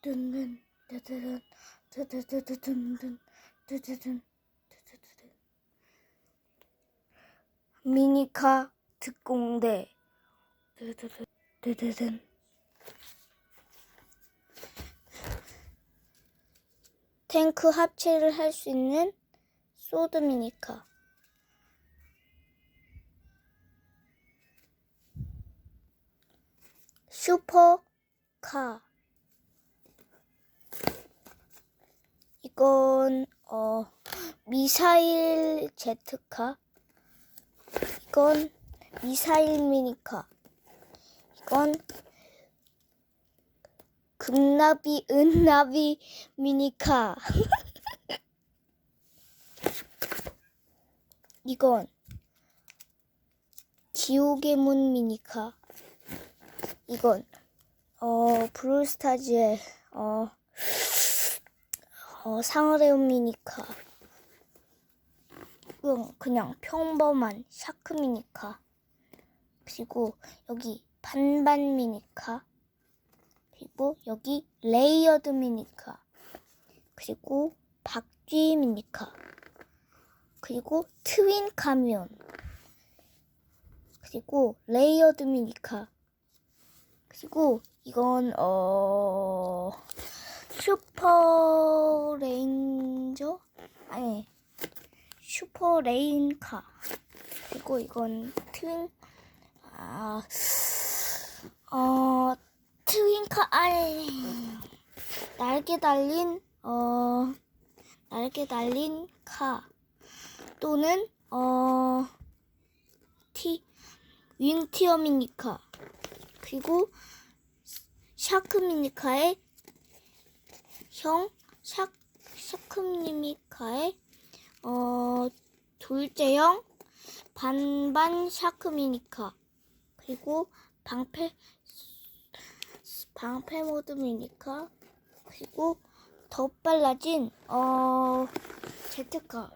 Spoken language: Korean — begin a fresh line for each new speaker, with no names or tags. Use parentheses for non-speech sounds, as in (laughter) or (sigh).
든든 드드든 드드드드든든 드드든 드드드든. 미니카 특공대. 드드든. 탱크 합체를 할 수 있는 소드 미니카. 슈퍼카 이건 어 미사일 제트카? 이건 미사일 미니카. 이건 금나비 은나비 미니카. (laughs) 이건 지옥의 문 미니카. 이건 어 브롤스타즈의 어, 어 상어레온 미니카. 이건 그냥 평범한 샤크 미니카. 그리고 여기 반반 미니카. 그리고 여기 레이어드 미니카. 그리고 박쥐 미니카. 그리고 트윈 카미온. 그리고 레이어드 미니카. 그리고 이건 어 슈퍼 레인저? 아니 슈퍼 레인카. 그리고 이건 트윈 아 어 트윈카 아니 날개 달린 어 날개 달린 카 또는 어 티 윙티어 미니카. 그리고 샤크 미니카의 형 샤, 샤크 미니카의 어 둘째 형 반반 샤크 미니카. 그리고 방패 방패 모드 미니카. 그리고 더 빨라진 어 제트카